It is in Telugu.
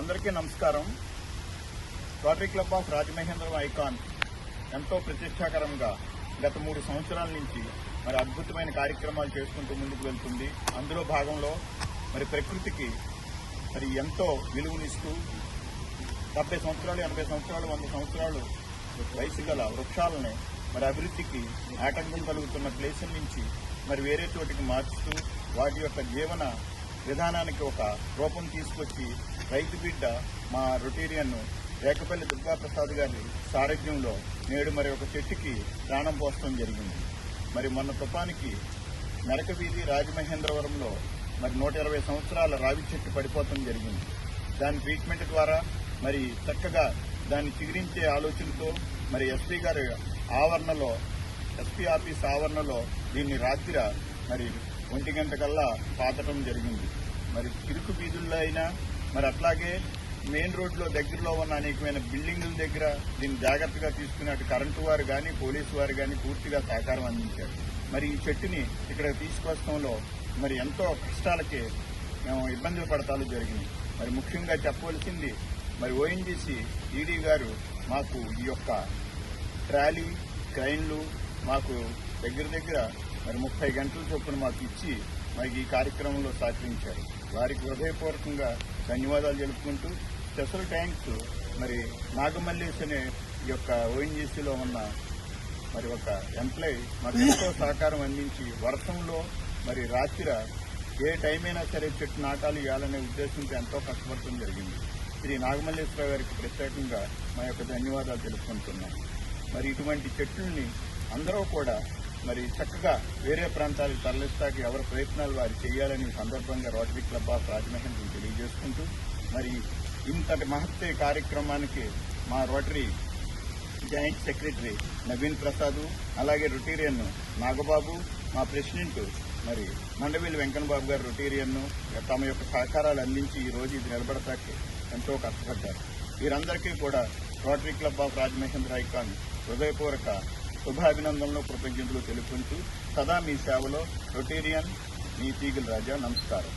అందరికీ నమస్కారం. Rotary club of Rajamahendram icon ఎంతో ప్రతిష్టాకరంగా గత మూడు సంవత్సరాల నుంచి మరి అద్భుతమైన కార్యక్రమాలు చేసుకుంటూ ముందుకు వెళ్తుంది. అందులో భాగంలో మరి ప్రకృతికి మరి ఎంతో విలువనిస్తూ డెబ్బై సంవత్సరాలు ఎనభై సంవత్సరాలు వంద సంవత్సరాలు వయసు గల వృక్షాలని మరి అభివృద్ధికి ఆటంకం కలుగుతున్న ప్లేసుల నుంచి మరి వేరే చోటికి మార్చుతూ వాటి యొక్క జీవన విధానానికి ఒక రూపం తీసుకొచ్చి రైతు బిడ్డ మా రొటేరియన్ను రేకపల్లి దుర్గాప్రసాద్ గారి సారథ్యంలో నేడు మరి ఒక చెట్టుకి ప్రాణం పోస్తడం జరిగింది. మరి మొన్న తుఫానికి నరక వీధి రాజమహేంద్రవరంలో మరి నూట ఇరవై సంవత్సరాల రావి చెట్టు పడిపోవటం జరిగింది. దాని ట్రీట్మెంట్ ద్వారా మరి చక్కగా దాన్ని చిగురించే ఆలోచనతో మరి ఎస్పీ గారి ఆవరణలో ఎస్పీ ఆఫీస్ ఆవరణలో దీన్ని రాత్రి మరి ఒంటి గంట కల్లా పాతటం జరిగింది. మరి చిరుకు వీధుల్లో అయినా మరి అట్లాగే మెయిన్ రోడ్లో దగ్గరలో ఉన్న అనేకమైన బిల్డింగుల దగ్గర దీన్ని జాగ్రత్తగా తీసుకున్నట్టు కరెంటు వారు కానీ పోలీసు వారు కానీ పూర్తిగా సహకారం అందించారు. మరి ఈ చెట్టుని ఇక్కడ తీసుకొస్తంలో మరి ఎంతో కష్టాలకి మేము ఇబ్బందులు పడతాలు జరిగినాయి. మరి ముఖ్యంగా చెప్పవలసింది మరి ఓఎన్జీసీ ఈడీ గారు మాకు ఈ యొక్క ట్రాలీ క్రైన్లు మాకు దగ్గర దగ్గర మరి ముప్పై గంటల చొప్పున మాకు ఇచ్చి మరి ఈ కార్యక్రమంలో సహకరించారు. వారికి హృదయపూర్వకంగా ధన్యవాదాలు తెలుపుకుంటూ స్పెషల్ థ్యాంక్స్ మరి నాగమల్లేష్ అనే ఈ యొక్క ఓఎన్జీసీలో ఉన్న మరి ఒక ఎంప్లాయ్ మాకు ఎంతో సహకారం అందించి వర్షంలో మరి రాత్రి ఏ టైం అయినా సరే చెట్టు నాటాలు ఇవ్వాలనే ఉద్దేశంతో ఎంతో కష్టపడటం జరిగింది. శ్రీ నాగమల్లేశ్వర గారికి ప్రత్యేకంగా మా యొక్క ధన్యవాదాలు తెలుపుకుంటున్నాం. మరి ఇటువంటి చెట్లని అందరూ కూడా మరి చక్కగా వేరే ప్రాంతాలకు తరలిస్తాకి ఎవరి ప్రయత్నాలు వారు చేయాలని సందర్భంగా రోటరీ క్లబ్ ఆఫ్ రాజమహేంద్రం తెలియజేసుకుంటూ మరి ఇంతటి మహత్తే కార్యక్రమానికి మా rotary joint secretary Naveen Prasad అలాగే రొటీరియన్ నాగబాబు మా ప్రెసిడెంట్ మరి మండవీలు వెంకన్న బాబు గారు రొటీరియన్ను తమ యొక్క సహకారాలు అందించి ఈ రోజు ఇది నిలబడటానికి ఎంతో కష్టపడ్డారు. వీరందరికీ కూడా rotary club of Rajamahendra icon హృదయపూర్వక శుభాభినందనలు కృతజ్ఞతలు తెలుపుకుంటూ సదా మీ సేవలో రొటీరియన్ మీ తీగల రాజా నమస్కారం.